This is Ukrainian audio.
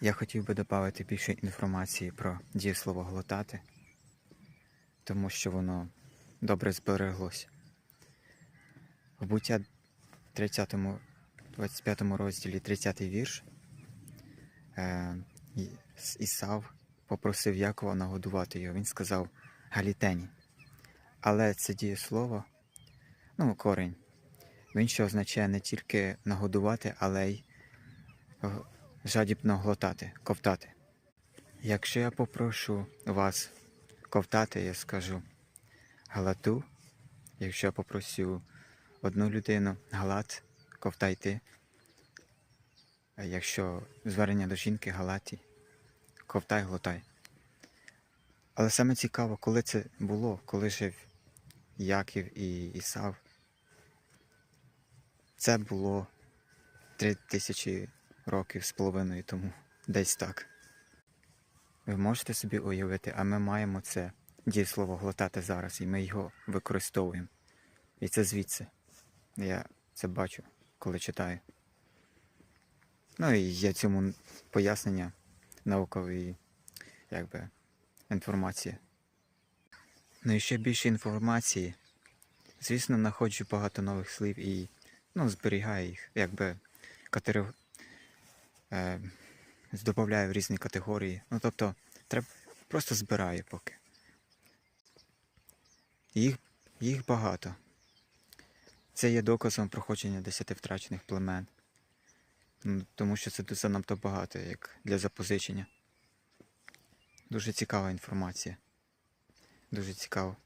Я хотів би додати більше інформації про дієслово глотати, тому що воно добре збереглося. В буття 30, 25 розділі 30 вірш е, Ісав попросив Якова нагодувати його. Він сказав галітені. Але це дієслово, ну, корень, він ще означає не тільки нагодувати, але й г- жадібно глотати, ковтати. Якщо я попрошу вас ковтати, я скажу галату. Якщо я попросю одну людину галат, ковтай ти. А якщо звернення до жінки галаті, ковтай, глотай. Але саме цікаво, коли це було, коли жив Яків і Ісав. Це було три тисячі років з половиною тому, десь так. Ви можете собі уявити, а ми маємо це дієслово глотати зараз, і ми його використовуємо. І це звідси. Я це бачу, коли читаю. Ну і є цьому пояснення наукової якби, інформації. Ну і ще більше інформації. Звісно, знаходжу багато нових слів і ну, зберігаю їх, якби катери... е, здобавляю в різні категорії. Ну тобто, треба просто збираю поки. Їх, їх багато. Це є доказом проходження десяти втрачених племен. Ну, Тому що це занадто багато, як для запозичення. Дуже цікава інформація. Дуже цікаво.